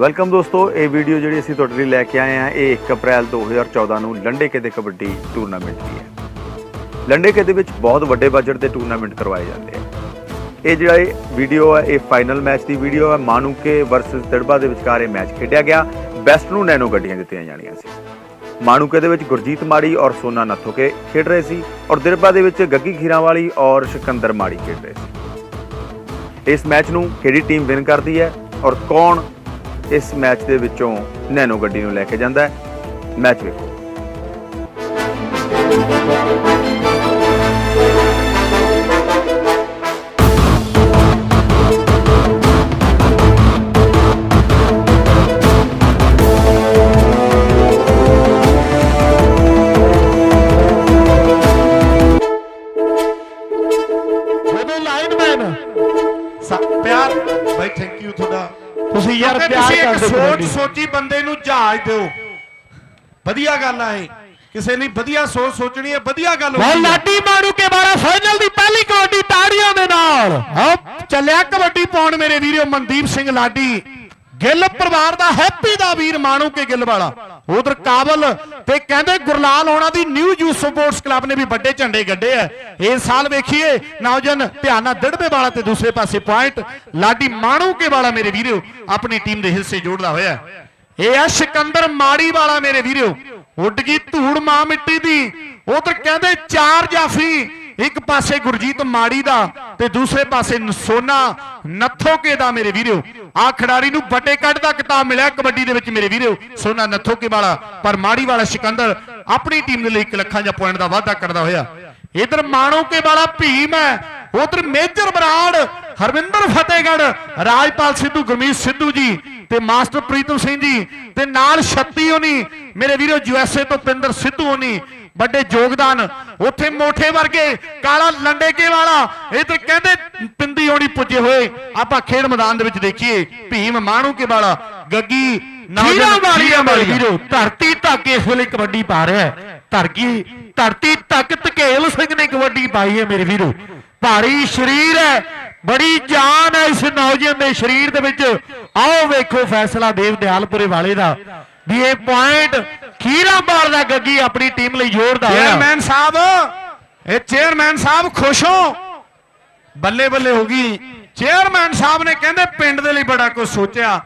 Welcome ਦੋਸਤੋ, ਇਹ video ਜਿਹੜੀ ਅਸੀਂ ਤੁਹਾਡੇ ਲਈ ਲੈ ਕੇ ਆਏ ਹਾਂ, ਇਹ 1 ਅਪ੍ਰੈਲ 2014 ਨੂੰ ਲੰਡੇਕੇ ਦੇ ਕਬੱਡੀ ਟੂਰਨਾਮੈਂਟ ਦੀ ਹੈ। ਲੰਡੇਕੇ ਦੇ ਵਿੱਚ ਬਹੁਤ ਵੱਡੇ ਬਜਟ ਦੇ ਟੂਰਨਾਮੈਂਟ ਕਰਵਾਏ ਜਾਂਦੇ ਆ। ਇਹ ਜਿਹੜਾ ਇਹ ਵੀਡੀਓ ਹੈ ਇਹ ਫਾਈਨਲ ਮੈਚ ਦੀ ਵੀਡੀਓ ਹੈ ਮਾਨੂਕੇ ਵਰਸਸ ਤਿੜਬਾ ਦੇ ਵਿਚਕਾਰ ਇਹ ਮੈਚ ਖੇਡਿਆ ਗਿਆ। ਬੈਸਟ ਨੂੰ ਨੈਨੋ ਗੱਡੀਆਂ ਦਿੱਤੀਆਂ ਜਾਣੀਆਂ ਸੀ। ਮਾਨੂਕੇ ਦੇ ਵਿੱਚ ਗੁਰਜੀਤ ਮਾੜੀ ਔਰ ਸੋਨਾ ਨੱਥੋਕੇ ਖੇਡ ਰਹੇ ਸੀ ਔਰ ਦਿਰਬਾ ਦੇ ਵਿੱਚ ਗੱਗੀ ਖੀਰਾਂ ਵਾਲੀ ਔਰ ਸਿਕੰਦਰ ਮਾੜੀ ਖੇਡ ਰਹੇ ਸੀ। ਇਸ ਮੈਚ ਨੂੰ ਕਿਹੜੀ ਟੀਮ ਵਿਨ ਕਰਦੀ ਹੈ ਔਰ ਕੌਣ ਇਸ ਮੈਚ ਦੇ ਵਿੱਚੋਂ ਨੈਨੋ ਗੱਡੀ ਨੂੰ ਲੈ ਕੇ ਜਾਂਦਾ ਹੈ। ਮੈਚ ਵੇਖੋ। ਗੱਲ ਆ ਇਹ ਕਿਸੇ ਨੇ ਵਧੀਆ ਸੋਚ ਸੋਚਣੀ ਹੈ ਵਧੀਆ ਗੱਲ ਲਓ ਹੁੰਦੀ ਹੈ। ਲਾਡੀ ਮਾਰੂ ਕੇ ਬਾਰਾ ਫਾਈਨਲ ਦੀ ਪਹਿਲੀ ਕਬੱਡੀ ਤਾੜੀਆਂ ਦੇ ਨਾਲ। ਆਓ ਚੱਲਿਆ ਕਬੱਡੀ ਪਾਉਣ ਮੇਰੇ ਵੀਰੋ ਮਨਦੀਪ ਸਿੰਘ ਲਾਡੀ। ਗਿੱਲ ਪਰਿਵਾਰ ਦਾ ਹੈਪੀ ਦਾ ਵੀਰ ਮਾਣੂ ਕੇ ਗਿੱਲ ਵਾਲਾ। ਉਧਰ ਕਾਬਲ ਤੇ ਕਹਿੰਦੇ ਗੁਰਲਾਲ ਹੋਣਾ ਦੀ ਨਿਊ ਯੂਥ ਸਪੋਰਟਸ ਕਲੱਬ ਨੇ ਵੀ ਵੱਡੇ ਝੰਡੇ ਗੱਡੇ ਆ। ਇਸ ਸਾਲ ਵੇਖੀਏ ਨੌਜਨ ਧਿਆਨ ਦੜਬੇ ਵਾਲਾ ਤੇ ਦੂਸਰੇ ਪਾਸੇ ਪੁਆਇੰਟ ਲਾਡੀ ਮਾਣੂ ਕੇ ਵਾਲਾ ਮੇਰੇ ਵੀਰੋ ਆਪਣੀ ਟੀਮ ਦੇ ਹਿੱਸੇ ਜੋੜਦਾ ਹੋਇਆ। ਇਹ ਆ ਸਿਕੰਦਰ ਮਾੜੀ ਵਾਲਾ ਮੇਰੇ ਵੀਰੋ। ਉੱਡ ਗਈ ਧੂੜ ਮਾਂ ਮਿੱਟੀ ਦੀ। ਉਧਰ ਕਹਿੰਦੇ ਚਾਰ ਜਾਫੀ, ਇੱਕ ਪਾਸੇ ਗੁਰਜੀਤ ਮਾੜੀ ਦਾ ਤੇ ਦੂਸਰੇ ਪਾਸੇ ਸੋਨਾ ਨੱਥੋਕੇ ਦਾ ਮੇਰੇ ਵੀਰੋ। ਆ ਖਿਡਾਰੀ ਨੂੰ ਵੱਡੇ ਕੱਢ ਦਾ ਕਿਤਾਬ ਮਿਲਿਆ ਕਬੱਡੀ ਦੇ ਵਿੱਚ ਮੇਰੇ ਵੀਰੋ। ਸੋਨਾ ਨੱਥੋਕੇ ਵਾਲਾ, ਪਰ ਮਾੜੀ ਵਾਲਾ ਸਿਕੰਦਰ ਆਪਣੀ ਟੀਮ ਦੇ ਲਈ 1 ਲੱਖਾਂ ਜਾਂ ਪੁਆਇੰਟ ਦਾ ਵਾਅਦਾ ਕਰਦਾ ਹੋਇਆ। ਇਧਰ ਮਾਣੋਕੇ ਵਾਲਾ ਭੀਮ ਹੈ। ਉਧਰ ਮੇਜਰ ਬਰਾੜ ਹਰਵਿੰਦਰ ਫਤਿਹਗੜ੍ਹ, ਰਾਜਪਾਲ ਸਿੱਧੂ, ਗੁਰਮੀਤ ਸਿੱਧੂ ਜੀ ਤੇ ਮਾਸਟਰ ਪ੍ਰੀਤਮ ਸਿੰਘ ਜੀ ਤੇ ਨਾਲ 36 ਹੋਣੀ ਮੇਰੇ ਵੀਰੋ ਯੂਐਸਏ ਤੋਂ ਪਿੰਦਰ ਸਿੱਧੂ ਹੋਣੀ ਵੱਡੇ ਯੋਗਦਾਨ ਉੱਥੇ ਮੋਠੇ ਵਰਗੇ ਕਾਲਾ ਲੰਡੇਕੇ ਵਾਲਾ ਇਧਰ ਕਹਿੰਦੇ ਪਿੰਦੀ ਹੋਣੀ ਪੁੱਜੇ ਹੋਏ। ਆਪਾਂ ਖੇਡ ਮੈਦਾਨ ਦੇ ਵਿੱਚ ਦੇਖੀਏ ਭੀਮ ਮਾਣੂਕੇ ਵਾਲਾ ਗੱਗੀ ਖੀਰਾਂ ਵਾਲੀਆਂ ਵੀਰੋ ਧਰਤੀ ਤੱਕ ਇਸ ਵੇਲੇ ਕਬੱਡੀ ਪਾ ਰਿਹਾ ਹੈ। ਧਰਤੀ ਧਰਤੀ ਤੱਕ ਧਕੇਲ ਸਿੰਘ ਨੇ ਕਬੱਡੀ ਪਾਈ ਹੈ ਮੇਰੇ ਵੀਰੋ। ਭਾਰੀ ਸਰੀਰ ਹੈ ਬੜੀ ਜਾਨ ਹੈ ਇਸ ਨੌਜਵਾਨ ਦੇ ਸਰੀਰ ਦੇ ਵਿੱਚ। ਆਓ ਵੇਖੋ ਫੈਸਲਾ ਦੇਵ ਦਿਆਲਪੁਰੇ ਵਾਲੇ ਦਾ। ਵੀ ਇਹ ਪੁਆਇੰਟ ਖੀਰਾਬਾਲ ਦਾ ਗੱਗੀ ਆਪਣੀ ਟੀਮ ਲਈ ਜੋੜਦਾ ਹੋਇਆ। ਚੇਅਰਮੈਨ ਸਾਹਿਬ, ਇਹ ਚੇਅਰਮੈਨ ਸਾਹਿਬ ਖੁਸ਼ ਹੋ। ਬੱਲੇ ਬੱਲੇ ਹੋ ਗਈ। ਚੇਅਰਮੈਨ ਸਾਹਿਬ ਨੇ ਕਹਿੰਦੇ ਪਿੰਡ ਦੇ ਲਈ ਬੜਾ ਕੁਝ ਸੋਚਿਆ।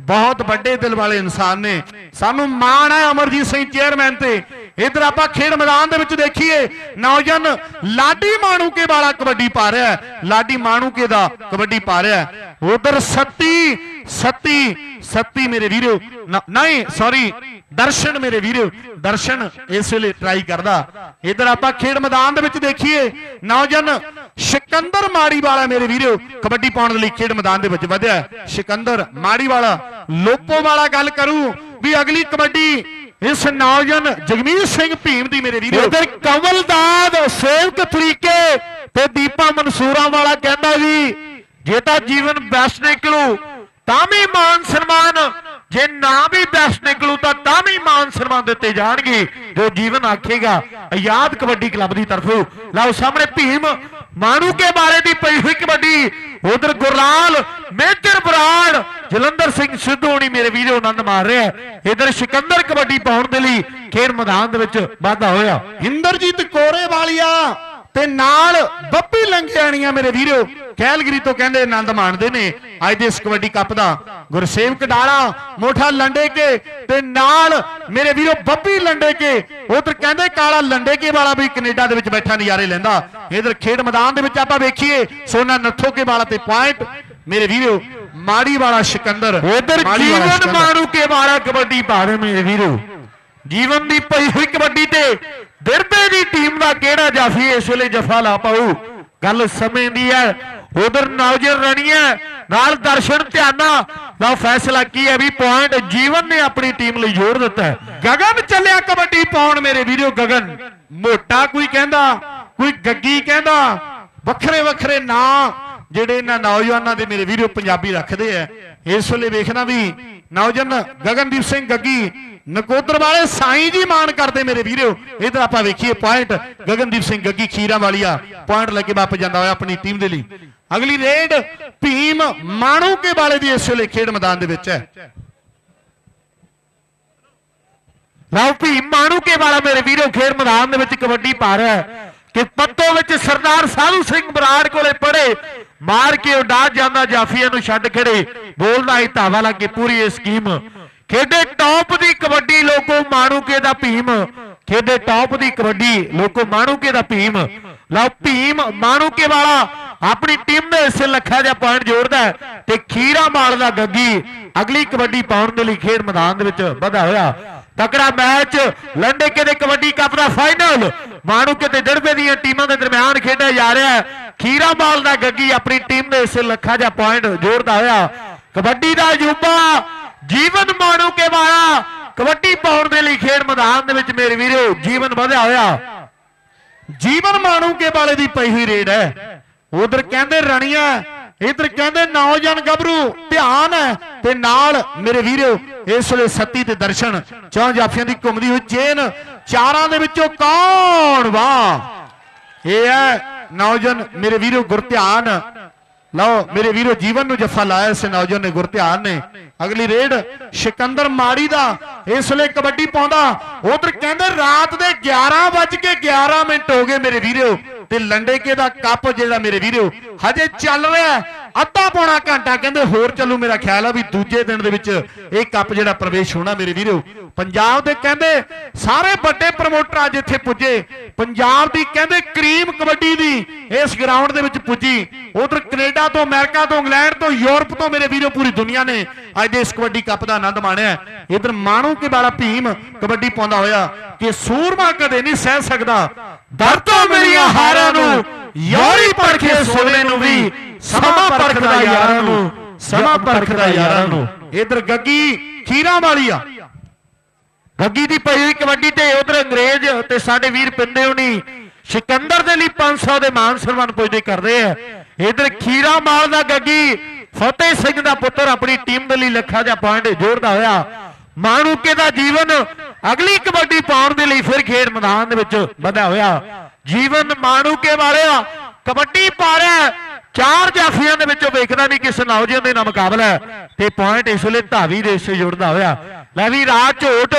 ਬਹੁਤ ਵੱਡੇ ਦਿਲ ਵਾਲੇ ਇਨਸਾਨ ਨੇ। ਸਾਨੂੰ ਮਾਣ ਹੈ ਅਮਰਜੀਤ ਸਿੰਘ ਚੇਅਰਮੈਨ ਤੇ। ਇਧਰ ਆਪਾਂ ਖੇਡ ਮੈਦਾਨ ਦੇ ਵਿੱਚ ਦੇਖੀਏ। ਨੌਜਵਾਨ ਲਾਡੀ ਮਾਣੂਕੇ ਵਾਲਾ ਕਬੱਡੀ ਪਾ ਰਿਹਾ ਲਾਡੀ ਮਾਣੂਕੇ ਦਾ ਕਬੱਡੀ ਪਾ ਰਿਹਾ ਹੈ। ਉਧਰ ਸੱਤੀ ਸੱਤੀ ਸੱਤੀ ਮੇਰੇ ਵੀਰੋ ਨ- ਨਹੀਂ ਸੌਰੀ ਦਰਸ਼ਨ ਮੇਰੇ ਵੀਰੋ ਦਰਸ਼ਨ ਇਸ ਵੇਲੇ ਟਰਾਈ ਕਰਦਾ ਇਧਰ ਆਪਾਂ ਖੇਡ ਮੈਦਾਨ ਦੇ ਵਿੱਚ ਦੇਖੀਏ ਨੌਜਵਾਨ ਸਿਕੰਦਰ ਮਾੜੀ ਵਾਲਾ ਮੇਰੇ ਵੀਰੋ ਕਬੱਡੀ ਪਾਉਣ ਦੇ ਲਈ ਖੇਡ ਮੈਦਾਨ ਦੇ ਵਿੱਚ ਵਧਿਆ ਸਿਕੰਦਰ ਮਾੜੀ ਵਾਲਾ ਲੋਪੋ ਵਾਲਾ ਗੱਲ ਕਰੂ ਵੀ ਅਗਲੀ ਕਬੱਡੀ ਇਸ ਨੌਜਵਾਨ ਜਗਮੀਤ ਸਿੰਘ ਭੀਮ ਦੀ ਮੇਰੇ ਵੀਰੋ ਇਧਰ ਕਮਲਦਾਦ ਸੇਵਕ ਤਰੀਕੇ ਤੇ ਦੀਪਾ ਮਨਸੂਰਾ ਵਾਲਾ ਕਹਿੰਦਾ ਜੀ ਜੇ ਤਾਂ ਜੀਵਨ ਬੈਸਟ ਨਿਕਲੂ ਤਾਂ ਵੀ ਮਾਨ ਸਨਮਾਨ ਜੇ ਨਾ ਵੀ ਬੈਸਟ ਨਿਕਲੂ ਤਾਂ ਤਾਂ ਵੀ ਮਾਨ ਦਿੱਤੇ ਜਾਣਗੇ, ਜੋ ਜੀਵਨ ਆਖੇਗਾ। ਆਜ਼ਾਦ ਕਬੱਡੀ ਕਲੱਬ ਦੀ ਤਰਫੋਂ। ਲਓ, ਸਾਹਮਣੇ ਭੀਮ, ਮਾਣੂ ਕੇ ਬਾਰੇ ਦੀ ਪਈ ਹੋਈ ਕਬੱਡੀ। ਉਧਰ ਗੁਰਲਾਲ, ਮੇਜਰ ਬਰਾੜ, ਜਲੰਧਰ ਸਿੰਘ ਸਿੱਧੂ ਹੋਣੀ ਮੇਰੇ ਵੀਰੋ ਆਨੰਦ ਮਾਰ ਰਿਹਾ ਇਧਰ ਸਿਕੰਦਰ ਕਬੱਡੀ ਪਾਉਣ ਦੇ ਲਈ ਖੇਡ ਮੈਦਾਨ ਦੇ ਵਿੱਚ ਵਾਧਾ ਹੋਇਆ। ਇੰਦਰਜੀਤ ਕੋਰੇ ਵਾਲੀਆ ਤੇ ਨਾਲ ਬੱਬੀ ਲੰਘਿਆਣੀਆਂ ਮੇਰੇ ਵੀਰੋ ਕੈਲਗਰੀ ਤੋਂ ਕਹਿੰਦੇ ਆਨੰਦ ਮਾਣਦੇ ਨੇ। ਅੱਜ ਦੇ ਇਸ ਕਬੱਡੀ ਕੱਪ ਦਾ ਗੁਰਸੇਵ ਕਡਾਲਾ ਮੋਠਾ ਲੰਡੇ ਕੇ ਤੇ ਨਾਲ ਮੇਰੇ ਵੀਰੋ ਬੱਬੀ ਲੰਡੇ ਕੇ ਉਧਰ ਕਹਿੰਦੇ ਕਾਲਾ ਲੰਡੇ ਕੇ ਵਾਲਾ ਵੀ ਕੈਨੇਡਾ ਦੇ ਵਿੱਚ ਬੈਠਾ ਨਜ਼ਾਰੇ ਲੈਂਦਾ। ਇਧਰ ਖੇਡ ਮੈਦਾਨ ਦੇ ਵਿੱਚ ਆਪਾਂ ਵੇਖੀਏ ਸੋਨਾ ਨੱਥੋ ਕੇ ਵਾਲਾ ਤੇ ਪੁਆਇੰਟ ਮੇਰੇ ਵੀਰੋ ਮਾੜੀ ਵਾਲਾ ਸਿਕੰਦਰ ਉਧਰ ਜੀਵਨ। ਮਾਣੂ ਕੇ ਵਾਲਾ ਕਬੱਡੀ ਪਾ ਰਹੇ ਮੇਰੇ ਵੀਰੋ। ਜੀਵਨ ਦੀ ਪਈ ਹੋਈ ਕਬੱਡੀ ਤੇ ਦਿਰਬੇ ਦੀ ਟੀਮ ਦਾ ਕਿਹੜਾ ਜਾਫੀ ਇਸ ਵੇਲੇ ਜਫਾ ਲਾ ਪਾਉ ਗੱਲ ਸਮੇਂ ਦੀ ਹੈ। ਉਧਰ ਨੌਜਰ ਰਣੀਆਂ, ਨਾਲ ਦਰਸ਼ਨ ਧਿਆਨਾ ਦਾ ਫੈਸਲਾ ਕੀ ਹੈ ਵੀ ਪੁਆਇੰਟ ਜੀਵਨ ਨੇ ਆਪਣੀ ਟੀਮ ਲਈ ਜੋੜ ਦਿੱਤਾ ਹੈ। ਗਗਨ ਚੱਲਿਆ ਕਬੱਡੀ ਪਾਉਣ ਮੇਰੇ ਵੀਰੋ ਗਗਨ। ਮੋਟਾ ਕੋਈ ਕਹਿੰਦਾ, ਕੋਈ ਗੱਗੀ ਕਹਿੰਦਾ ਵੱਖਰੇ ਵੱਖਰੇ ਨਾਂ ਜਿਹੜੇ ਇਹਨਾਂ ਨੌਜਵਾਨਾਂ ਦੇ ਮੇਰੇ ਵੀਰੋ ਪੰਜਾਬੀ ਰੱਖਦੇ ਆ। ਇਸ ਵੇਲੇ ਵੇਖਣਾ ਵੀ ਨੌਜਵਾਨ ਗਗਨਦੀਪ ਸਿੰਘ ਗੱਗੀ ਨਕੋਦਰ ਵਾਲੇ ਸਾਈਂ ਜੀ ਮਾਨ ਕਰਦੇ ਮੇਰੇ ਵੀਰੋ। ਇਧਰ ਆਪਾਂ ਵੇਖੀਏ ਪੁਆਇੰਟ ਗਗਨਦੀਪ ਸਿੰਘ ਗੱਗੀ ਖੀਰਾ ਵਾਲੀਆ ਪੁਆਇੰਟ ਲੈ ਕੇ ਵਾਪਸ ਜਾਂਦਾ ਹੋਇਆ ਆਪਣੀ ਟੀਮ ਦੇ ਲਈ। ਅਗਲੀ ਰੇਡ ਭੀਮ ਮਾਣੂਕੇ ਵਾਲੇ ਦੀ ਇਸ ਵੇਲੇ ਖੇਡ ਮੈਦਾਨ ਦੇ ਵਿੱਚ ਹੈ। ਲਓ ਭੀਮ ਮਾਣੂਕੇ ਵਾਲਾ ਮੇਰੇ ਵੀਰੋ, ਖੇਡ ਮੈਦਾਨ ਦੇ ਵਿੱਚ ਕਬੱਡੀ ਪਾ ਰਿਹਾ ਹੈ। ਕਿ ਪੱਤੋ ਵਿੱਚ ਸਰਦਾਰ ਸਾਧੂ ਸਿੰਘ ਬਰਾੜ ਕੋਲੇ ਪੜੇ ਮਾਰ ਕੇ ਉਡਾ ਜਾਂਦਾ, ਜਾਫੀਆਂ ਨੂੰ ਛੱਡ ਖੜੇ। ਬੋਲਦਾ ਹੀ ਧਾਵਾ ਲਾ ਕੇ ਪੂਰੀ ਇਹ ਸਕੀਮ ਖੇਡੇ ਟੌਪ ਦੀ ਕਬੱਡੀ ਲੋਕੋ ਮਾਣੂਕੇ ਦਾ ਭੀਮ। ਖੇਡੇ ਟੌਪ ਦੀ ਕਬੱਡੀ ਲੋਕੋ ਮਾਣੂਕੇ ਦਾ ਭੀਮ। ਲਓ ਭੀਮ ਮਾਣੂਕੇ ਵਾਲਾ ਆਪਣੀ ਟੀਮ ਦੇ ਹਿੱਸੇ ਲੱਖਾਂ ਜਿਹਾ ਪੁਆਇੰਟ ਜੋੜਦਾ ਤੇ ਖੀਰਾ ਮਾਲ ਗੱਗੀ ਅਗਲੀ ਕਬੱਡੀ ਪਾਉਣ ਦੇ ਲਈ ਖੇਡ ਮੈਦਾਨ ਦੇ ਵਿੱਚ ਵਧਾ ਹੋਇਆ। ਤਕੜਾ ਮੈਚ ਲੰਡੇਕੇ ਦੇ ਕਬੱਡੀ ਕੱਪ ਦਾ ਫਾਈਨਲ ਮਾਣੂਕੇ ਤੇ ਡੜਬੇ ਦੀਆਂ ਟੀਮਾਂ ਦੇ ਦਰਮਿਆਨ ਖੇਡਿਆ ਜਾ ਰਿਹਾ ਹੈ। ਖੀਰਾ ਮਾਲ ਦਾ ਗੱਗੀ ਆਪਣੀ ਟੀਮ ਦੇ ਹਿੱਸੇ ਲੱਖਾਂ ਜਿਹਾ ਪੁਆਇੰਟ ਜੋੜਦਾ ਹੋਇਆ। ਕਬੱਡੀ ਦਾ ਅਜੂਬਾ ਜੀਵਨ ਮਾਣੂਕੇ ਵਾਲਾ ਕਬੱਡੀ ਪਾਉਣ ਦੇ ਲਈ ਖੇਡ ਮੈਦਾਨ ਦੇ ਵਿੱਚ ਮੇਰੇ ਵੀਰੋ, ਜੀਵਨ ਵਧਿਆ ਹੋਇਆ। ਜੀਵਨ ਮਾਣੂਕੇ ਵਾਲੇ ਦੀ ਪਈ ਹੋਈ ਰੇਡ ਹੈ। ਉਧਰ ਕਹਿੰਦੇ ਰਣੀਆਂ, ਇਧਰ ਕਹਿੰਦੇ ਨੌਜਵਾਨ ਗੱਭਰੂ, ਧਿਆਨ ਹੈ। ਤੇ ਨਾਲ ਮੇਰੇ ਵੀਰੋ, ਇਸ ਵੇਲੇ ਸੱਤੀ ਤੇ ਦਰਸ਼ਨ, ਚੌਂ ਜਾਫੀਆਂ ਦੀ ਘੁੰਮਦੀ ਹੋਈ ਚੇਨ, ਚਾਰਾਂ ਦੇ ਵਿੱਚੋਂ ਕੌਣ ਵਾਹ? ਇਹ ਹੈ ਨੌਜਵਾਨ ਮੇਰੇ ਵੀਰੋ ਗੁਰਧਿਆਨ। ਲਓ ਮੇਰੇ ਵੀਰੋ ਜੀਵਨ ਨੂੰ ਜੱਫਾ ਲਾਇਆ ਇਸ ਨੌਜਵਾਨ ਨੇ ਗੁਰਧਿਆਨ ਨੇ। ਅਗਲੀ ਰੇਡ ਸਿਕੰਦਰ ਮਾੜੀ ਦਾ, ਇਸ ਵੇਲੇ ਕਬੱਡੀ ਪਾਉਂਦਾ। ਉਧਰ ਕਹਿੰਦੇ ਰਾਤ ਦੇ 11 ਵੱਜ ਕੇ 11 ਮਿੰਟ ਹੋ ਗਏ ਮੇਰੇ ਵੀਰੋ, ਤੇ ਲੰਡੇਕੇ ਦਾ ਕੱਪ ਜਿਹੜਾ ਮੇਰੇ ਵੀਰੋ, ਹਜੇ ਚੱਲ ਰਿਹਾ ਅੱਧਾ ਪੌਣਾ ਘੰਟਾ ਕਹਿੰਦੇ ਹੋਰ ਚੱਲੂ ਮੇਰਾ ਖਿਆਲ ਆ ਵੀ ਦੂਜੇ ਦਿਨ ਦੇ ਵਿੱਚ ਇਹ ਕੱਪ ਜਿਹੜਾ ਪ੍ਰਵੇਸ਼ ਹੋਣਾ ਮੇਰੇ ਵੀਰੋ। ਪੰਜਾਬ ਦੇ ਕਹਿੰਦੇ ਸਾਰੇ ਵੱਡੇ ਪ੍ਰਮੋਟਰ ਅੱਜ ਇੱਥੇ ਪੁੱਜੇ। ਪੰਜਾਬ ਦੀ ਕਹਿੰਦੇ ਕਰੀਮ ਕਬੱਡੀ ਦੀ ਇਸ ਗਰਾਊਂਡ ਦੇ ਵਿੱਚ ਪੁੱਜੀ। ਉਧਰ ਕੈਨੇਡਾ ਤੋਂ, ਅਮਰੀਕਾ ਤੋਂ, ਇੰਗਲੈਂਡ ਤੋਂ, ਯੂਰਪ ਤੋਂ ਮੇਰੇ ਵੀਰੋ ਪੂਰੀ ਦੁਨੀਆ ਨੇ ਅੱਜ ਦੇ ਇਸ ਕਬੱਡੀ ਕੱਪ ਦਾ ਆਨੰਦ ਮਾਣਿਆ। ਇਧਰ ਮਾਣੂ ਕੇ ਵਾਲਾ ਭੀਮ ਕਬੱਡੀ ਪਾਉਂਦਾ ਹੋਇਆ ਕਿ ਸੂਰਮਾ ਕਦੇ ਨਹੀਂ ਸਹਿ ਸਕਦਾ। ਦਰਦੋਂ ਮੇਰੀਆਂ ਹਾਰਾਂ ਨੂੰ ਯਾਰੀ ਪਰਖੇ ਸੋਨੇ ਨੂੰ ਵੀ ਸਮਾਂ ਪਰਖਦਾ ਯਾਰਾਂ ਨੂੰ ਸਮਾਂ ਪਰਖਦਾ ਯਾਰਾਂ ਨੂੰ। ਇਧਰ ਗੱਗੀ ਖੀਰਾਂ ਵਾਲੀ ਆ ਗੱਗੀ ਦੀ ਪਈ ਕਬੱਡੀ ਤੇ ਉਧਰ ਅੰਗਰੇਜ਼ ਤੇ ਸਾਡੇ ਵੀਰ ਪਿੰਦੇ ਹੋਣੀ ਸਿਕੰਦਰ ਦੇ ਲਈ 500 ਦੇ ਮਾਨ ਸਨਮਾਨ ਪੁੱਜਦੇ ਕਰਦੇ ਆ। ਇਧਰ ਖੀਰਾ ਮਾਲ ਦਾ ਗੱਗੀ ਫਤਿਹ ਸਿੰਘ ਦਾ ਪੁੱਤਰ ਆਪਣੀ ਟੀਮ ਦੇ ਲਈ ਲੱਖਾਂ ਦਾ ਪੁਆਇੰਟ ਜੋੜਦਾ ਹੋਇਆ। ਮਾਣੂਕੇ ਦਾ ਜੀਵਨ ਅਗਲੀ ਕਬੱਡੀ ਪਾਉਣ ਦੇ ਲਈ ਫਿਰ ਖੇਡ ਮੈਦਾਨ ਦੇ ਵਿੱਚ ਵਧਿਆ ਹੋਇਆ। ਜੀਵਨ ਮਾਣੂਕੇ ਵਾਲਿਆ ਕਬੱਡੀ ਪਾ ਰਿਹਾ। ਚਾਰ ਜਾਫੀਆਂ ਦੇ ਵਿੱਚੋਂ ਵੇਖਦਾ ਵੀ ਕਿਸ ਨੌਜਵਾਨ ਦੇ ਨਾਲ ਮੁਕਾਬਲਾ ਤੇ ਪੁਆਇੰਟ ਇਸ ਵੇਲੇ ਧਾਵੀ ਦੇ ਹਿੱਸੇ ਜੁੜਦਾ ਹੋਇਆ। ਲੈ ਵੀ ਰਾਜ ਝੋਟ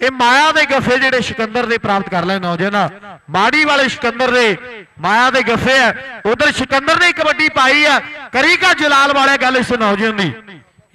ਇਹ ਮਾਇਆ ਦੇ ਗੱਫੇ ਜਿਹੜੇ ਸਿਕੰਦਰ ਦੇ ਪ੍ਰਾਪਤ ਕਰ ਲਏ ਨੌਜਵਾਨ। ਮਾੜੀ ਵਾਲੇ ਸਿਕੰਦਰ ਦੇ ਮਾਇਆ ਦੇ ਗੱਫੇ ਆ। ਉਧਰ ਸਿਕੰਦਰ ਨੇ ਕਬੱਡੀ ਪਾਈ ਆ। ਕਰੀਕਾ ਜਲਾਲ ਵਾਲੇ ਗੱਲ ਇਸ ਨੌਜਵਾਨ ਦੀ।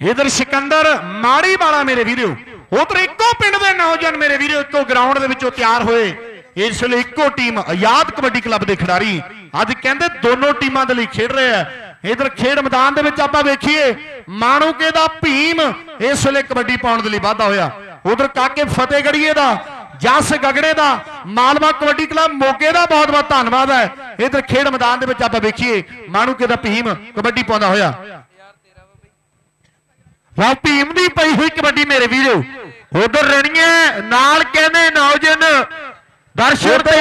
ਇਧਰ ਸਿਕੰਦਰ, ਮਾੜੀ ਵਾਲਾ ਮੇਰੇ ਵੀਰੋ। ਉਧਰ ਇੱਕੋ ਪਿੰਡ ਦੇ ਨੌਜਵਾਨ ਮੇਰੇ ਵੀਰੋ, ਇੱਕੋ ਗਰਾਊਂਡ ਦੇ ਵਿੱਚੋਂ ਤਿਆਰ ਹੋਏ। ਇਸ ਲਈ ਇੱਕੋ ਟੀਮ ਆਜ਼ਾਦ ਕਬੱਡੀ ਕਲੱਬ ਦੇ ਖਿਡਾਰੀ। ਅੱਜ ਕਹਿੰਦੇ ਦੋਨੋਂ ਟੀਮਾਂ ਦੇ ਲਈ ਖੇਡ ਰਹੇ ਆ। ਇਧਰ ਖੇਡ ਮੈਦਾਨ ਦੇ ਵਿੱਚ ਆਪਾਂ ਵੇਖੀਏ ਮਾਣੂਕੇ ਦਾ ਭੀਮ ਇਸ ਵੇਲੇ ਕਬੱਡੀ ਪਾਉਣ ਦੇ ਲਈ ਵਾਧਾ ਹੋਇਆ। ਉਧਰ ਕਾਕੇ ਫਤਿਹਗੜੀਏ ਦਾ ਜਸ ਗਗੜੇ ਦਾ ਮਾਲਵਾ ਕਬੱਡੀ ਕਲੱਬ ਮੋਗੇ ਦਾ ਬਹੁਤ ਬਹੁਤ ਧੰਨਵਾਦ ਹੈ। ਇਧਰ ਖੇਡ ਮੈਦਾਨ ਦੇ ਵਿੱਚ ਆਪਾਂ ਵੇਖੀਏ ਮਾਣੂਕੇ ਦਾ ਭੀਮ ਕਬੱਡੀ ਪਾਉਂਦਾ ਹੋਇਆ। ਵਾ ਭੀਮ ਦੀ ਪਈ ਹੋਈ ਕਬੱਡੀ ਮੇਰੇ ਵੀਰੋ। ਉਧਰ ਰਣੀਆਂ ਨਾਲ ਕਹਿੰਦੇ ਨੌਜਵਾਨ ਦਰਸ਼ਨ ਤੇ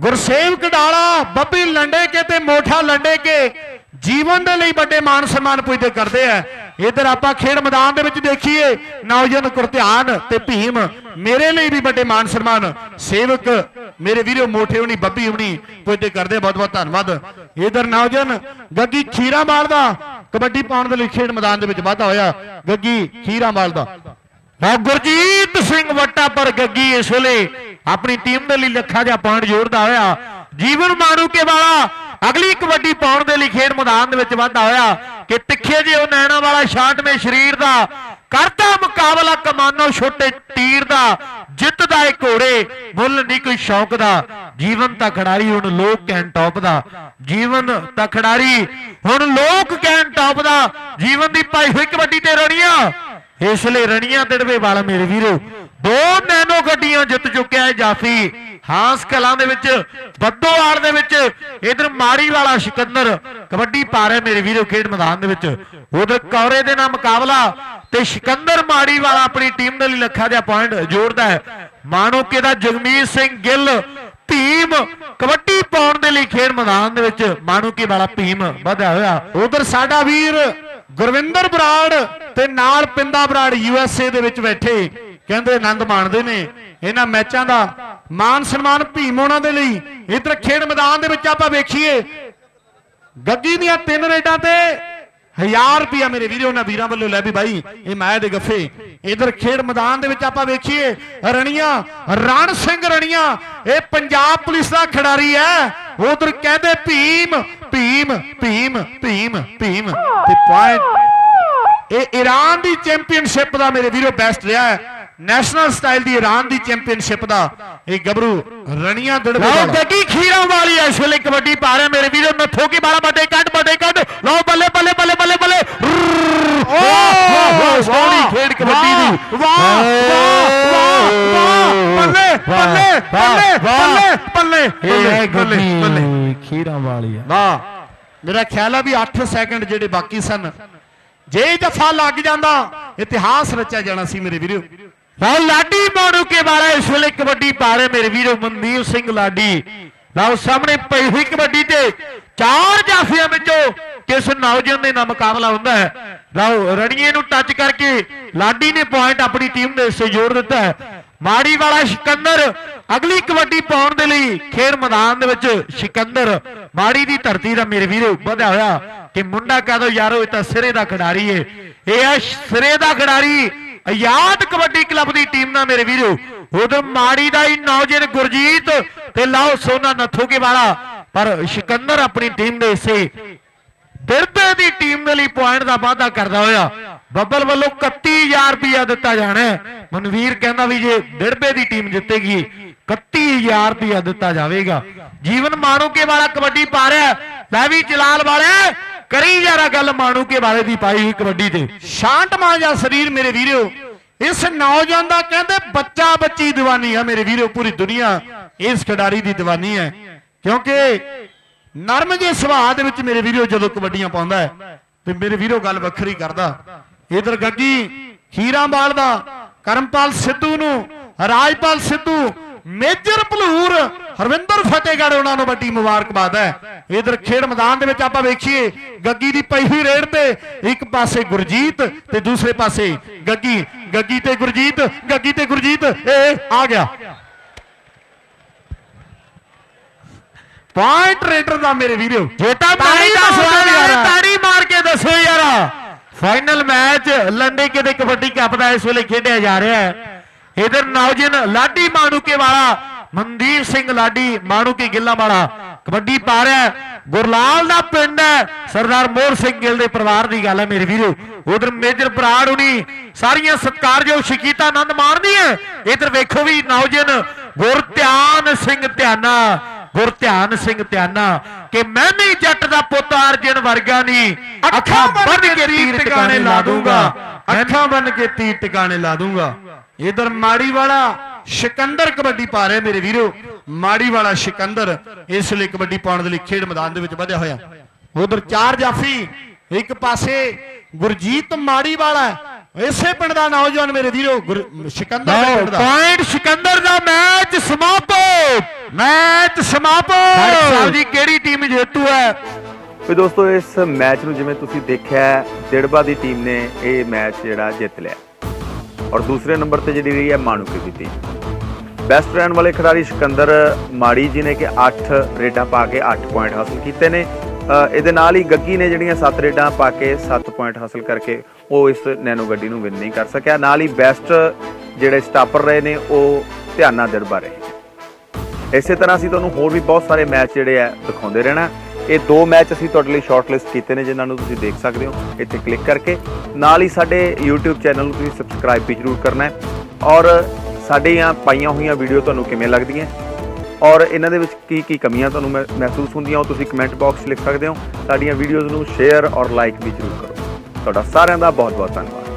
ਗੁਰਸੇਵ ਕਡਾਲਾ, ਬੱਬੀ ਲੰਡੇ ਕੇ ਤੇ ਮੋਠਾ ਲੰਡੇ ਕੇ ਜੀਵਨ ਦੇ ਲਈ ਵੱਡੇ ਮਾਨ ਸਨਮਾਨ ਪੁੱਜਦੇ ਕਰਦੇ ਆ। ਇਧਰ ਆਪਾਂ ਖੇਡ ਮੈਦਾਨ ਦੇ ਵਿੱਚ ਦੇਖੀਏ, ਨੌਜਵਾਨ ਗੁਰਧਿਆਨ ਤੇ ਭੀਮ, ਮੇਰੇ ਲਈ ਵੀ ਵੱਡੇ ਮਾਨ ਸਨਮਾਨ। ਸੇਵਕ, ਮੇਰੇ ਵੀਰੋ ਮੋਠੇ ਹੋਣੀ, ਬੱਬੀ ਹੋਣੀ ਪੁੱਜਦੇ ਕਰਦੇ ਬਹੁਤ ਬਹੁਤ ਧੰਨਵਾਦ। ਇਧਰ ਨੌਜਵਾਨ ਗੱਗੀ ਖੀਰਾ ਮਾਰਦਾ ਕਬੱਡੀ ਪਾਉਣ ਦੇ ਲਈ ਖੇਡ ਮੈਦਾਨ ਦੇ ਵਿੱਚ ਵਾਧਾ ਹੋਇਆ। ਗੱਗੀ ਖੀਰਾ ਮਾਰਦਾ ਵਾ ਗੁਰਜੀਤ ਸਿੰਘ ਵੱਟਾ ਪਰ ਗੱਗੀ ਇਸ ਵੇਲੇ ਆਪਣੀ ਟੀਮ ਦੇ ਲਈ ਲੱਖਾਂ ਜਿਹਾ ਪੁਆਇੰਟ ਜੋੜਦਾ ਹੋਇਆ। ਜੀਵਨ ਮਾਣੂਕੇ ਵਾਲਾ, ਅਗਲੀ ਕਬੱਡੀ ਪਾਉਣ ਦੇ ਲਈ ਖੇਡ ਮੈਦਾਨ ਦੇ ਵਿੱਚ ਵਾਧਾ ਹੋਇਆ। ਕਿ ਤਿੱਖੇ ਜਿਹੇ ਉਹ ਨੈਣਾ ਵਾਲਾ ਸ਼ਾਟਵੇਂ ਸਰੀਰ ਦਾ, ਕਰਦਾ ਮੁਕਾਬਲਾ ਕਮਾਨੋ ਛੋਟੇ ਤੀਰ ਦਾ, ਜਿੱਤਦਾ ਏ ਘੋੜੇ, ਮੁੱਲ ਨਹੀਂ ਕੋਈ ਸ਼ੌਕ ਦਾ। ਜੀਵਨ ਤਾਂ ਖਿਡਾਰੀ ਹੁਣ ਲੋਕ ਕਹਿਣ ਟੌਪ ਦਾ। ਜੀਵਨ ਤਾਂ ਖਿਡਾਰੀ ਹੁਣ ਲੋਕ ਕਹਿਣ ਟੌਪ ਦਾ। ਜੀਵਨ ਦੀ ਪਾਈ ਹੋਈ ਕਬੱਡੀ ਤੇ ਰਣੀਆਂ। ਇਸ ਲਈ ਰਣੀਆਂ ਤੜਵੇ ਵਾਲਾ ਮੇਰੇ ਵੀਰੋ ਦੋ ਨੈਨੋ ਗੱਡੀਆਂ ਜਿੱਤ ਚੁੱਕਿਆ ਹੈ ਜਾਫੀ। ਹਾਸ ਕਲਾਂ ਦੇ ਵਿੱਚ, ਬੱਦੋਵਾਲ ਦੇ ਵਿੱਚ, ਇਧਰ ਮਾੜੀ ਵਾਲਾ ਸਿਕੰਦਰ, ਕਬੱਡੀ ਪਾ ਰਿਹਾ ਮੇਰੇ ਵੀਰੋ ਖੇਡ ਮੈਦਾਨ ਦੇ ਵਿੱਚ। ਉਧਰ ਕੌਰੇ ਦੇ ਨਾਲ ਮੁਕਾਬਲਾ ਤੇ ਸਿਕੰਦਰ ਮਾੜੀ ਵਾਲਾ ਆਪਣੀ ਟੀਮ ਦੇ ਲਈ ਲੱਖਾਂ ਦਾ ਪੁਆਇੰਟ ਜੋੜਦਾ ਹੈ। ਮਾਣੋਕੇ ਦਾ ਜਗਮੀਤ ਸਿੰਘ ਗਿੱਲ, ਭੀਮ, ਕਬੱਡੀ ਪਾਉਣ ਦੇ ਲਈ ਖੇਡ ਮੈਦਾਨ ਦੇ ਵਿੱਚ ਮਾਣੂਕੀ ਵਾਲਾ ਭੀਮ ਵਧਿਆ ਹੋਇਆ। ਉਧਰ ਸਾਡਾ ਵੀਰ ਗੁਰਵਿੰਦਰ ਬਰਾੜ ਤੇ ਨਾਲ Pinda Brar U S A ਦੇ ਵਿੱਚ ਬੈਠੇ। ਕਹਿੰਦੇ ਆਨੰਦ ਮਾਣਦੇ ਨੇ। ਇਹਨਾਂ ਮੈਚਾਂ ਦਾ ਮਾਨ ਸਨਮਾਨ ਭੀਮ ਉਹਨਾਂ ਦੇ ਲਈ। ਇਧਰ ਖੇਡ ਮੈਦਾਨ ਦੇ ਵਿੱਚ ਆਪਾਂ ਵੇਖੀਏ। ਗੱਗੀ ਦੀਆਂ ਤਿੰਨ ਰੇਡਾਂ ਤੇ 1000 ਰੁਪਿਆ ਮੇਰੇ ਵੀਰੋ, ਉਹਨਾਂ ਵੀਰਾਂ ਵੱਲੋਂ ਲੈ ਵੀ ਬਾਈ। ਇਹ ਮਾਇਆ ਦੇ ਗੱਫੇ। ਇਧਰ ਖੇਡ ਮੈਦਾਨ ਦੇ ਵਿੱਚ ਆਪਾਂ ਵੇਖੀਏ। ਰਣੀਆਂ, ਰਣ ਸਿੰਘ ਰਣੀਆਂ। ਇਹ ਪੰਜਾਬ ਪੁਲਿਸ ਦਾ ਖਿਡਾਰੀ ਹੈ। ਉਧਰ ਕਹਿੰਦੇ ਭੀਮ ਭੀਮ ਭੀਮ ਭੀਮ ਭੀਮ। ਤੇ ਪੁਆਇੰਟ ਇਹ ਈਰਾਨ ਦੀ ਚੈਂਪੀਅਨਸ਼ਿਪ ਦਾ ਮੇਰੇ ਵੀਰੋ ਬੈਸਟ ਰਿਹਾ ਹੈ। ਨੈਸ਼ਨਲ ਸਟਾਈਲ ਦੀ ਈਰਾਨ ਦੀ ਚੈਂਪੀਅਨਸ਼ਿਪ ਦਾ ਇਹ ਗੱਭਰੂ ਰਣੀਆਂ ਦੜਵੇ ਲਓ ਗੱਡੀ ਖੀਰਾਂ ਵਾਲੀ ਐ ਇਸ ਵੇਲੇ ਕਬੱਡੀ ਪਾ ਰਿਹਾ ਮੇਰੇ ਵੀਰੋ ਨੱਥੋ ਕੀ ਬਾਲਾ ਵੱਡੇ ਕੱਢ ਵੱਡੇ ਕੱਢ। ਲਓ ਬੱਲੇ ਬੱਲੇ ਬੱਲੇ ਬੱਲੇ ਬੱਲੇ। ਓਹ ਸੋਹਣੀ ਖੇਡ ਕਬੱਡੀ ਦੀ। ਵਾਹ ਵਾਹ ਵਾਹ ਵਾਹ ਬੱਲੇ ਬੱਲੇ ਬੱਲੇ ਬੱਲੇ ਬੱਲੇ ਇਹ ਹੈ ਬੱਲੇ ਬੱਲੇ। ਗੱਡੀ ਖੀਰਾਂ ਵਾਲੀ ਵਾਹ। ਮੇਰਾ ਖਿਆਲ ਆ ਵੀ 8 ਸੈਕਿੰਡ ਜਿਹੜੇ ਬਾਕੀ ਸਨ ਜੇ ਦਫਾ ਲੱਗ ਜਾਂਦਾ ਇਤਿਹਾਸ ਰਚਿਆ ਜਾਣਾ ਸੀ ਮੇਰੇ ਵੀਰੋ। ਲਓ ਲਾਡੀ ਮਾਣੂ ਕੇ ਬਾਰੇ ਇਸ ਵੇਲੇ ਕਬੱਡੀ ਪਾ ਰਹੇ ਮੇਰੇ ਵੀਰੋ ਮਨਦੀਪ ਸਿੰਘ ਲਾਡੀ। ਲਓ ਸਾਹਮਣੇ ਪਈ ਹੋਈ ਕਬੱਡੀ ਤੇ ਚਾਰ ਜਾਫੀਆਂ ਵਿੱਚੋਂ ਕਿਸ ਨੌਜਵਾਨ ਦੇ ਨਾਲ ਮੁਕਾਬਲਾ ਹੁੰਦਾ ਹੈ। ਲਓ ਰਣੀਏ ਨੂੰ ਟੱਚ ਕਰਕੇ ਲਾਡੀ ਨੇ ਪੁਆਇੰਟ ਆਪਣੀ ਟੀਮ ਦੇ ਹਿੱਸੇ ਜੋੜ ਦਿੱਤਾ ਹੈ। ਮਾੜੀ ਵਾਲਾ ਸਿਕੰਦਰ, ਅਗਲੀ ਕਬੱਡੀ ਪਾਉਣ ਦੇ ਲਈ ਖੇਡ ਮੈਦਾਨ ਦੇ ਵਿੱਚ ਸਿਕੰਦਰ, ਮਾੜੀ ਦੀ ਧਰਤੀ ਦਾ ਮੇਰੇ ਵੀਰੋ ਵਧਿਆ ਹੋਇਆ ਕਿ ਮੁੰਡਾ ਕਹਦੋ ਯਾਰੋ, ਇਹ ਤਾਂ ਸਿਰੇ ਦਾ ਖਿਡਾਰੀ ਏ। ਇਹ ਹੈ ਸਿਰੇ ਦਾ ਖਿਡਾਰੀ ਆਜ਼ਾਦ ਕਬੱਡੀ ਕਲੱਬ ਦੀ ਟੀਮ ਨਾਲ ਮੇਰੇ ਵੀਰੋ ਉਧਰ ਮਾੜੀ ਦਾ ਹੀ ਨੌਜਵਾਨ ਗੁਰਜੀਤ ਤੇ ਲਾਓ ਸੋਨਾ ਨੱਥੋਕੇ ਵਾਲਾ, ਪਰ ਸਿਕੰਦਰ ਆਪਣੀ ਟੀਮ ਦੇ ਹਿੱਸੇ ਦਿਰਬੇ ਦੀ ਟੀਮ ਦੇ ਲਈ ਪੁਆਇੰਟ ਦਾ ਵਾਅਦਾ ਕਰਦਾ ਹੋਇਆ। ਬੱਬਲ ਵੱਲੋਂ 31000 ਰੁਪਇਆ ਦਿੱਤਾ ਜਾਣਾ ਮਨਵੀਰ ਕਹਿੰਦਾ ਵੀ ਜੇ ਦਿਰਬੇ ਦੀ ਟੀਮ ਜਿੱਤੇਗੀ 31000 ਰੁਪਇਆ ਦਿੱਤਾ ਜਾਵੇਗਾ। ਜੀਵਨ ਮਾਣੂਕੇ ਵਾਲਾ ਕਬੱਡੀ ਪਾ ਰਿਹਾ ਹੈ। ਲੈ ਵੀ ਜਲਾਲ ਵਾਲੇ ਕਰੀ ਜਰਾ ਗੱਲ ਮਾਣੂ ਕੇ ਬਾਰੇ ਦੀ ਪਾਈ ਕਬੱਡੀ ਤੇ। ਸ਼ਾਂਟ ਮਾਂ ਜਾਂ ਸਰੀਰ ਮੇਰੇ ਵੀਰੋ। ਇਸ ਨੌਜਵਾਨ ਦਾ ਕਹਿੰਦੇ ਬੱਚਾ ਬੱਚੀ ਦੀਵਾਨੀ ਆ ਮੇਰੇ ਵੀਰੋ, ਪੂਰੀ ਦੁਨੀਆ ਇਸ ਖਿਡਾਰੀ ਦੀ ਦੀਵਾਨੀ ਹੈ। ਕਿਉਂਕਿ ਨਰਮ ਜੇ ਸੁਭਾਅ ਦੇ ਵਿੱਚ ਮੇਰੇ ਵੀਰੋ ਜਦੋਂ ਕਬੱਡੀਆਂ ਪਾਉਂਦਾ ਹੈ, ਤੇ ਮੇਰੇ ਵੀਰੋ ਗੱਲ ਵੱਖਰੀ ਕਰਦਾ। ਇਧਰ ਗੱਗੀ ਖੀਰਾਂਵਾਲ ਦਾ ਕਰਮਪਾਲ ਸਿੱਧੂ ਨੂੰ, ਰਾਜਪਾਲ ਸਿੱਧੂ, ਮੇਜਰ ਭਲੂਰ ਹਰਵਿੰਦਰ ਫਤਿਹਗੜ੍ਹ ਉਹਨਾਂ ਨੂੰ ਵੱਡੀ ਮੁਬਾਰਕਬਾਦ ਹੈ। ਇਧਰ ਖੇਡ ਮੈਦਾਨ ਦੇ ਵਿੱਚ ਆਪਾਂ ਵੇਖੀਏ ਗੱਗੀ ਦੀ ਪਈ ਹੋਈ ਰੇਡ ਤੇ ਇੱਕ ਪਾਸੇ ਗੁਰਜੀਤ ਤੇ ਦੂਸਰੇ ਪਾਸੇ ਗੱਗੀ। ਗੱਗੀ ਤੇ ਗੁਰਜੀਤ ਗੱਗੀ ਤੇ ਗੁਰਜੀਤ ਇਹ ਆ ਗਿਆ। ਪੁਆਇੰਟ ਰੇਡਰ ਦਾ ਮੇਰੇ ਵੀਰੋ ਜੇ ਤਾਂ ਤਾੜੀ ਦਾ ਸਵਾਲ ਯਾਰ। ਤਾੜੀ ਮਾਰ ਕੇ ਦੱਸੋ ਯਾਰ। ਫਾਈਨਲ ਮੈਚ ਲੰਡੇ ਦੇ ਕਬੱਡੀ ਕੱਪ ਦਾ ਇਸ ਵੇਲੇ ਖੇਡਿਆ ਜਾ ਰਿਹਾ ਹੈ। ਇਧਰ ਨੌਜਨ ਲਾਡੀ ਮਾਣੂਕੇ ਵਾਲਾ ਮਨਦੀਪ ਸਿੰਘ ਲਾਡੀ ਮਾਣੂਕੇ ਗਿੱਲਾ ਵਾਲਾ। ਕਬੱਡੀ ਪਾ ਰਿਹਾ। ਗੁਰਲਾਲ ਦਾ ਪਿੰਡ ਹੈ। ਸਰਦਾਰ ਮੋਹਰ ਸਿੰਘ ਗਿੱਲ ਦੇ ਪਰਿਵਾਰ ਦੀ ਗੱਲ ਹੈ ਮੇਰੇ ਵੀਰੋ। ਉਧਰ ਮੇਜਰ ਬਰਾੜ ਹੁਣੀ ਸਾਰੀਆਂ ਸਤਿਕਾਰਯੋਗ ਸ਼ਕੀਤਾ ਆਨੰਦ ਮਾਣਦੀ ਹੈ। ਇਧਰ ਵੇਖੋ ਵੀ ਨੌਜਨ ਗੁਰਧਿਆਨ ਸਿੰਘ ਧਿਆਨਾ ਗੁਰਧਿਆਨ ਸਿੰਘ ਧਿਆਨਾ ਕਿ ਮੈਂ ਵੀ ਜੱਟ ਦਾ ਪੁੱਤ ਅਰਜਨ ਵਰਗਾ ਨਹੀਂ। ਅੱਖਾਂ ਬੰਨ ਕੇ ਤੀਰ ਟਿਕਾਣੇ ਲਾ ਦੂੰਗਾ। ਅੱਖਾਂ ਬੰਨ ਕੇ ਤੀਰ ਟਿਕਾਣੇ ਲਾ ਦੂੰਗਾ। ਇਧਰ ਮਾੜੀ ਵਾਲਾ ਸਿਕੰਦਰ ਕਬੱਡੀ ਪਾ ਰਿਹਾ ਮੇਰੇ ਵੀਰੋ। ਮਾੜੀ ਵਾਲਾ ਸਿਕੰਦਰ ਇਸ ਲਈ ਕਬੱਡੀ ਪਾਉਣ ਦੇ ਲਈ ਖੇਡ ਮੈਦਾਨ ਦੇ ਵਿੱਚ ਵਧਿਆ ਹੋਇਆ। ਉਧਰ ਚਾਰ ਜਾਫੀ ਇੱਕ ਪਾਸੇ ਗੁਰਜੀਤ ਮਾੜੀ ਵਾਲਾ। ਇਸੇ ਪਿੰਡ ਦਾ ਨੌਜਵਾਨ ਮੇਰੇ ਵੀਰੋ ਸਿਕੰਦਰ ਦੇ ਪਿੰਡ ਦਾ। ਪੁਆਇੰਟ ਸਿਕੰਦਰ ਦਾ ਮੈਚ ਸਮਾਪਤ। ਮੈਚ ਸਮਾਪਤ। ਸਾਹਿਬ ਜੀ ਕਿਹੜੀ ਟੀਮ ਜੇਤੂ ਹੈ? ਵੀ ਦੋਸਤੋ ਇਸ ਮੈਚ ਨੂੰ ਜਿਵੇਂ ਤੁਸੀਂ ਦੇਖਿਆ ਹੈ, ਦਿੜਬਾ ਦੀ ਟੀਮ ਨੇ ਇਹ ਮੈਚ ਜਿਹੜਾ ਜਿੱਤ ਲਿਆ। ਔਰ ਦੂਸਰੇ ਨੰਬਰ ਤੇ ਜਿਹੜੀ ਰਹੀ ਹੈ ਮਾਣੂਕੇ ਦੀ ਟੀਮ ਬੈਸਟ ਰਹਿਣ ਵਾਲੇ ਖਿਡਾਰੀ ਸਿਕੰਦਰ ਮਾੜੀ ਜੀ ਨੇ ਕਿ 8 ਰੇਡਾਂ ਪਾ ਕੇ 8 ਪੁਆਇੰਟ ਹਾਸਲ ਕੀਤੇ ਨੇ। ਇਹਦੇ ਨਾਲ ਹੀ ਗੱਗੀ ਨੇ ਜਿਹੜੀਆਂ 7 ਰੇਡਾਂ ਪਾ ਕੇ 7 ਪੁਆਇੰਟ ਹਾਸਲ ਕਰਕੇ ਉਹ ਇਸ ਨੈਨੋ ਗੱਡੀ ਨੂੰ ਵਿਨ ਨਹੀਂ ਕਰ ਸਕਿਆ। ਨਾਲ ਹੀ ਬੈਸਟ ਜਿਹੜੇ ਸਟਾਪਰ ਰਹੇ ਨੇ, ਉਹ ਧਿਆਨਾ ਦਿੜਬਾ ਰਹੇ ਇਸੇ ਤਰ੍ਹਾਂ ਅਸੀਂ ਤੁਹਾਨੂੰ ਹੋਰ ਵੀ ਬਹੁਤ ਸਾਰੇ ਮੈਚ ਜਿਹੜੇ ਆ ਦਿਖਾਉਂਦੇ ਰਹਿਣਾ। ਇਹ ਦੋ ਮੈਚ ਅਸੀਂ ਤੁਹਾਡੇ ਲਈ ਸ਼ਾਰਟਲਿਸਟ ਕੀਤੇ ਨੇ, ਜਿਨ੍ਹਾਂ ਨੂੰ ਤੁਸੀਂ ਦੇਖ ਸਕਦੇ ਹੋ। ਇੱਥੇ ਕਲਿੱਕ ਕਰਕੇ ਨਾਲ ਹੀ ਸਾਡੇ YouTube ਚੈਨਲ ਨੂੰ ਤੁਸੀਂ ਸਬਸਕ੍ਰਾਈਬ ਵੀ ਜ਼ਰੂਰ ਕਰਨਾ ਹੈ। ਔਰ ਸਾਡੀਆਂ ਪਾਈਆਂ ਹੋਈਆਂ ਵੀਡੀਓ ਤੁਹਾਨੂੰ ਕਿਵੇਂ ਲੱਗਦੀਆਂ? ਔਰ ਇਹਨਾਂ ਦੇ ਵਿੱਚ ਕੀ ਕੀ ਕਮੀਆਂ ਤੁਹਾਨੂੰ ਮਹਿ- ਮਹਿਸੂਸ ਹੁੰਦੀਆਂ, ਉਹ ਤੁਸੀਂ ਕਮੈਂਟ ਬਾਕਸ 'ਚ ਲਿਖ ਸਕਦੇ ਹੋ। ਸਾਡੀਆਂ ਵੀਡੀਓਜ਼ ਨੂੰ ਸ਼ੇਅਰ ਔਰ ਲਾਈਕ ਵੀ ਜ਼ਰੂਰ ਕਰੋ। ਤੁਹਾਡਾ ਸਾਰਿਆਂ ਦਾ ਬਹੁਤ ਬਹੁਤ ਧੰਨਵਾਦ।